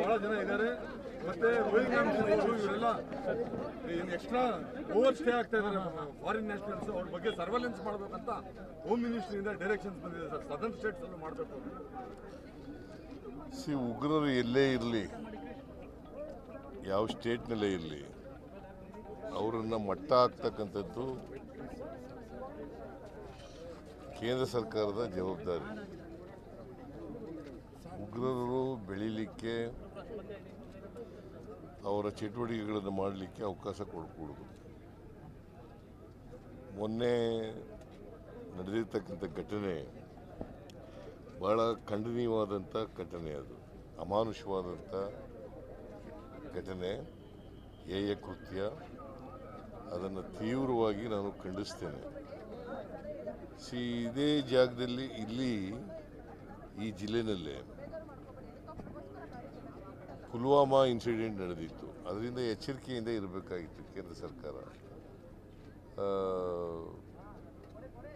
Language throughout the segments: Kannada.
ಬಹಳ ಜನ ಇದ್ದಾರೆ. ಮತ್ತೆ ರೋಹಿಂಗ್ ಇವರೆಲ್ಲ ಎಕ್ಸ್ಟ್ರಾ ಓವರ್ ಸ್ಟೇ ಆಗ್ತಾ ಇದ್ದಾರೆ ಫಾರಿನ್ ನ್ಯಾಷನಲ್ಸ್ ಅವ್ರ ಬಗ್ಗೆ ಸರ್ವೆಲೆನ್ಸ್ ಮಾಡಬೇಕಂತ ಹೋಮ್ ಮಿನಿಸ್ಟ್ರಿಯಿಂದ ಡೈರೆಕ್ಷನ್ಸ್ ಬಂದಿದೆ ಸರ್. ಸದರ್ನ್ ಅಲ್ಲೂ ಮಾಡಬೇಕು ಸಿ, ಉಗ್ರರು ಎಲ್ಲೇ ಇರಲಿ, ಯಾವ ಸ್ಟೇಟ್ನಲ್ಲೇ ಇರಲಿ, ಅವರನ್ನು ಮಟ್ಟ ಹಾಕ್ತಕ್ಕಂಥದ್ದು ಕೇಂದ್ರ ಸರ್ಕಾರದ ಜವಾಬ್ದಾರಿ. ಉಗ್ರರು ಬೆಳೀಲಿಕ್ಕೆ ಅವರ ಚಟುವಟಿಕೆಗಳನ್ನು ಮಾಡಲಿಕ್ಕೆ ಅವಕಾಶ ಕೊಡ್ಕೊಡೋದು ಮೊನ್ನೆ ನಡೆದಿರ್ತಕ್ಕಂಥ ಘಟನೆ ಬಹಳ ಖಂಡನೀಯವಾದಂಥ ಘಟನೆ ಅದು. ಅಮಾನುಷವಾದಂಥ ಘಟನೆ, ಹೇಯ ಕೃತ್ಯ. ಅದನ್ನು ತೀವ್ರವಾಗಿ ನಾನು ಖಂಡಿಸ್ತೇನೆ. ಸಿ, ಇದೇ ಜಾಗದಲ್ಲಿ ಇಲ್ಲಿ ಈ ಜಿಲ್ಲೆನಲ್ಲೇ ಪುಲ್ವಾಮಾ ಇನ್ಸಿಡೆಂಟ್ ನಡೆದಿತ್ತು. ಅದರಿಂದ ಎಚ್ಚರಿಕೆಯಿಂದ ಇರಬೇಕಾಗಿತ್ತು ಕೇಂದ್ರ ಸರ್ಕಾರ.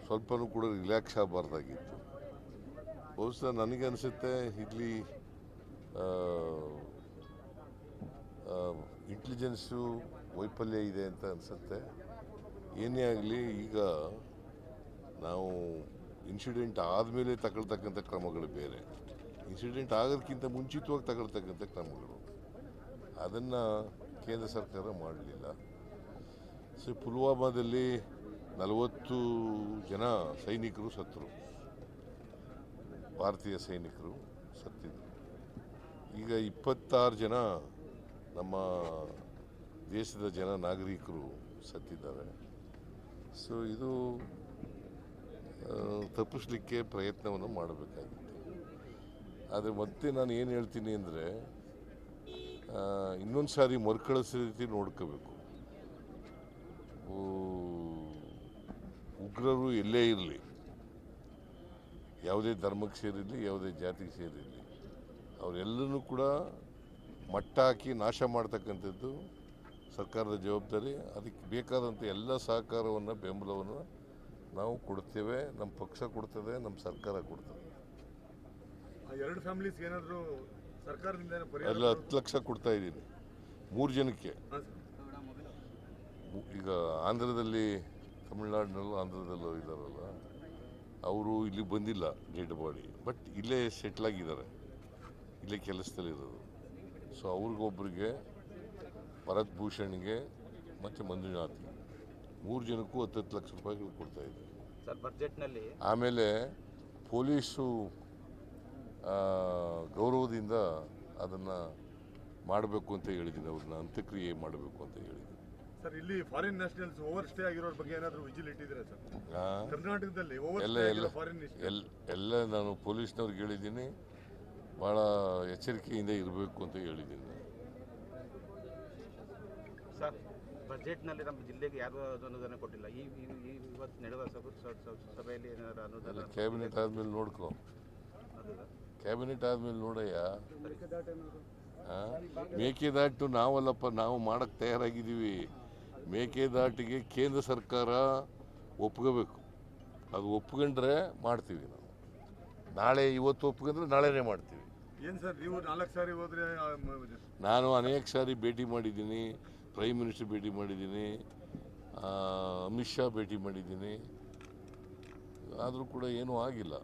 ಸ್ವಲ್ಪನೂ ಕೂಡ ರಿಲ್ಯಾಕ್ಸ್ ಆಗಬಾರ್ದಾಗಿತ್ತು. ಬಹುಶಃ ನನಗನ್ಸುತ್ತೆ ಇಲ್ಲಿ ಇಂಟೆಲಿಜೆನ್ಸು ವೈಫಲ್ಯ ಇದೆ ಅಂತ ಅನಿಸುತ್ತೆ. ಏನೇ ಆಗಲಿ, ಈಗ ನಾವು ಇನ್ಸಿಡೆಂಟ್ ಆದಮೇಲೆ ತಗೊಳ್ತಕ್ಕಂಥ ಕ್ರಮಗಳು ಬೇರೆ. ಇನ್ಸಿಡೆಂಟ್ ಆಗೋದಕ್ಕಿಂತ ಮುಂಚಿತವಾಗಿ ತಗೊಳ್ತಕ್ಕಂಥ ಕ್ರಮಗಳು. ಅದನ್ನು ಕೇಂದ್ರ ಸರ್ಕಾರ ಮಾಡಲಿಲ್ಲ. ಸೊ, ಪುಲ್ವಾಮಾದಲ್ಲಿ ನಲವತ್ತು ಜನ ಸೈನಿಕರು ಸತ್ತರು. ಭಾರತೀಯ ಸೈನಿಕರು ಸತ್ತಿದ್ರು. ಈಗ ಇಪ್ಪತ್ತಾರು ಜನ ನಮ್ಮ ದೇಶದ ಜನ ನಾಗರಿಕರು ಸತ್ತಿದ್ದಾರೆ. ಸೊ, ಇದು ತಪ್ಪಿಸಲಿಕ್ಕೆ ಪ್ರಯತ್ನವನ್ನು ಮಾಡಬೇಕಾಗಿತ್ತು ಆದರೆ ಮತ್ತೆ ನಾನು ಏನು ಹೇಳ್ತೀನಿ ಅಂದರೆ ಇನ್ನೊಂದು ಸಾರಿ ಮರುಕಳಿಸೋ ರೀತಿ ನೋಡ್ಕೋಬೇಕು. ಉಗ್ರರು ಎಲ್ಲೇ ಇರಲಿ, ಯಾವುದೇ ಧರ್ಮಕ್ಕೆ ಸೇರಿರಲಿ, ಯಾವುದೇ ಜಾತಿಗೆ ಸೇರಿರಲಿ ಅವರೆಲ್ಲರೂ ಕೂಡ ಮಟ್ಟ ಹಾಕಿ ನಾಶ ಮಾಡ್ತಕ್ಕಂಥದ್ದು ಸರ್ಕಾರದ ಜವಾಬ್ದಾರಿ. ಅದಕ್ಕೆ ಬೇಕಾದಂಥ ಎಲ್ಲ ಸಹಕಾರವನ್ನು ಬೆಂಬಲವನ್ನು ನಾವು ಕೊಡ್ತೇವೆ. ನಮ್ಮ ಪಕ್ಷ ಕೊಡ್ತದೆ ನಮ್ಮ ಸರ್ಕಾರ ಕೊಡ್ತದೆ. ಎರಡು ಫ್ಯಾಮಿಲೀಸ್ ಏನಾದರೂ ಸರ್ಕಾರದಿಂದ ಎಲ್ಲ ಹತ್ತು ಲಕ್ಷ ಕೊಡ್ತಾ ಇದ್ದೀನಿ. ಮೂರು ಜನಕ್ಕೆ. ಈಗ ಆಂಧ್ರದಲ್ಲಿ ತಮಿಳ್ನಾಡಿನಲ್ಲೂ ಆಂಧ್ರದಲ್ಲೂ ಇದ್ದಾರಲ್ಲ ಅವರು ಇಲ್ಲಿ ಬಂದಿಲ್ಲ ಡೆಡ್ ಬಾಡಿ ಬಟ್ ಇಲ್ಲೇ ಸೆಟ್ಲ್ ಆಗಿದ್ದಾರೆ. ಇಲ್ಲೇ ಕೆಲಸದಲ್ಲಿರೋದು ಸೊ ಅವ್ರಿಗೊಬ್ಬರಿಗೆ ಭರತ್ ಭೂಷಣ್ಗೆ ಮತ್ತು ಮಂಜುನಾಥ್ಗೆ ಮೂರು ಜನಕ್ಕೂ ಹತ್ತತ್ತು ಲಕ್ಷ ರೂಪಾಯಿಗಳು ಕೊಡ್ತಾ ಇದ್ದೀವಿ ಆಮೇಲೆ ಪೊಲೀಸು ಗೌರವದಿಂದ ಅದನ್ನು ಮಾಡಬೇಕು ಅಂತ ಹೇಳಿದ್ದೀನಿ. ಅವ್ರನ್ನ ಅಂತ್ಯಕ್ರಿಯೆ ಮಾಡಬೇಕು ಅಂತ ಹೇಳಿದ್ದೀನಿ. ಸರ್ ಇಲ್ಲಿ ಫಾರಿನ್ ನ್ಯಾಷನಲ್ಸ್ ಓವರ್ ಸ್ಟೇ ಆಗಿರೋರ ಬಗ್ಗೆ ಏನಾದರೂ ವಿಜಿಲ್ ಇಟ್ಟಿದ್ದೀರಾ ಸರ್? ಕರ್ನಾಟಕದಲ್ಲಿ ಓವರ್ ಎಲ್ಲ ಎಲ್ಲ ಆಗಿರೋ ಫಾರಿನ್ ಎಲ್ ಎಲ್ಲ ನಾನು ಪೊಲೀಸ್ನವ್ರಿಗೆ ಹೇಳಿದ್ದೀನಿ. ಭಾಳ ಎಚ್ಚರಿಕೆಯಿಂದ ಇರಬೇಕು ಅಂತ ಹೇಳಿದ್ದೀನಿ. ಸರ್ ಬಜೆಟ್ನಲ್ಲಿ ನಮ್ಮ ಜಿಲ್ಲೆಗೆ ಯಾರು ಅನುದಾನ ಕೊಟ್ಟಿಲ್ಲ. ಈ ಇವತ್ತು ನಡೆದ ಸಭೆಯಲ್ಲಿ ಏನಾದರೂ ಅನುದಾನ ಎಲ್ಲ ಕ್ಯಾಬಿನೆಟ್ ಆದಮೇಲೆ ನೋಡ್ಕೊ. ಅದು- ಕ್ಯಾಬಿನೆಟ್ ಆದಮೇಲೆ ನೋಡಯ್ಯ? ಮೇಕೆದಾಟು ನಾವಲ್ಲಪ್ಪ ನಾವು ಮಾಡಕ್ಕೆ ತಯಾರಾಗಿದ್ದೀವಿ. ಮೇಕೆದಾಟಿಗೆ ಕೇಂದ್ರ ಸರ್ಕಾರ ಒಪ್ಕೋಬೇಕು. ಅದು ಒಪ್ಕೊಂಡ್ರೆ ಮಾಡ್ತೀವಿ ನಾವು. ನಾಳೆ ಇವತ್ತು ಒಪ್ಕೊಂಡ್ರೆ ನಾಳೆನೇ ಮಾಡ್ತೀವಿ. ಏನು ಸರ್ ನೀವು ನಾಲ್ಕು ಸಾರಿ ಹೋದ್ರೆ ನಾನು ಅನೇಕ ಸಾರಿ ಭೇಟಿ ಮಾಡಿದ್ದೀನಿ. ಪ್ರೈಮ್ ಮಿನಿಸ್ಟರ್ ಭೇಟಿ ಮಾಡಿದ್ದೀನಿ. ಅಮಿತ್ ಶಾ ಭೇಟಿ ಮಾಡಿದ್ದೀನಿ. ಆದರೂ ಕೂಡ ಏನೂ ಆಗಿಲ್ಲ.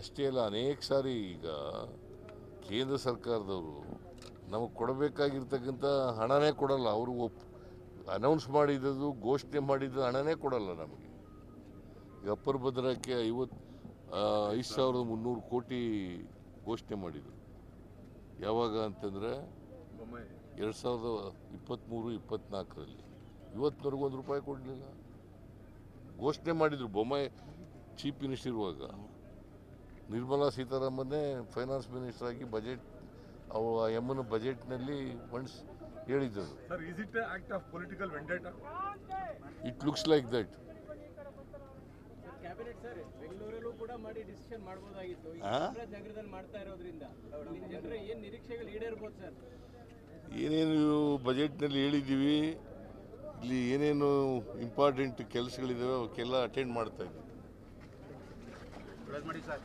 ಅಷ್ಟೇ ಅಲ್ಲ ಅನೇಕ ಸಾರಿ ಈಗ ಕೇಂದ್ರ ಸರ್ಕಾರದವರು ನಮಗೆ ಕೊಡಬೇಕಾಗಿರ್ತಕ್ಕಂಥ ಹಣನೇ ಕೊಡಲ್ಲ. ಅವರು ಒಪ್ ಅನೌನ್ಸ್ ಮಾಡಿದ್ದು ಘೋಷಣೆ ಮಾಡಿದ್ದು ಹಣನೇ ಕೊಡಲ್ಲ ನಮಗೆ. ಈಗ ಅಪ್ಪರ್ ಭದ್ರಕ್ಕೆ ಐವತ್ತು ಐದು ಸಾವಿರದ ಮುನ್ನೂರು ಕೋಟಿ ಘೋಷಣೆ ಮಾಡಿದರು. ಯಾವಾಗ ಅಂತಂದರೆ ಎರಡು ಸಾವಿರದ ಇಪ್ಪತ್ತ್ಮೂರು ಇಪ್ಪತ್ತ್ನಾಲ್ಕರಲ್ಲಿ ಇವತ್ತಿನವರೆಗೂ ಒಂದು ರೂಪಾಯಿ ಕೊಡಲಿಲ್ಲ. ಘೋಷಣೆ ಮಾಡಿದರು. ಬೊಮ್ಮೆ ಚೀಫ್ ಮಿನಿಸ್ಟರ್ ಇರುವಾಗ. ನಿರ್ಮಲಾ ಸೀತಾರಾಮನ್ನೇ ಫೈನಾನ್ಸ್ ಮಿನಿಸ್ಟರ್ ಆಗಿ ಬಜೆಟ್ ಅವ ಎಮ್ಮನ ಬಜೆಟ್ನಲ್ಲಿ ಫಂಡ್ಸ್ ಹೇಳಿದ್ದರು sir is it act of political vendetta it looks like that cabinet sir ಬೆಂಗಳೂರಲ್ಲೂ ಕೂಡ ಮಾಡಿ ಡಿಸಿಷನ್ ಮಾಡ್ಬೋದಾಗಿತ್ತು. ಈ ಆ? ನಗರದಲ್ಲಿ ಮಾಡ್ತಾ ಇರೋದ್ರಿಂದ. ಇಲ್ಲಿ ಜನರ ಏನ್ ನಿರೀಕ್ಷೆಗಳು ಈಡೇರ್ಬೋದು ಸರ್ ಏನೇನು ಬಜೆಟ್ನಲ್ಲಿ ಹೇಳಿದ್ದೀವಿ ಇಲ್ಲಿ ಏನೇನು ಇಂಪಾರ್ಟೆಂಟ್ ಕೆಲಸಗಳಿದ್ದಾವೆ ಅವಕ್ಕೆಲ್ಲ ಅಟೆಂಡ್ ಮಾಡ್ತಾ ಇದ್ದೀವಿ. ಕ್ಲೋಸ್ ಮಾಡಿ ಸರ್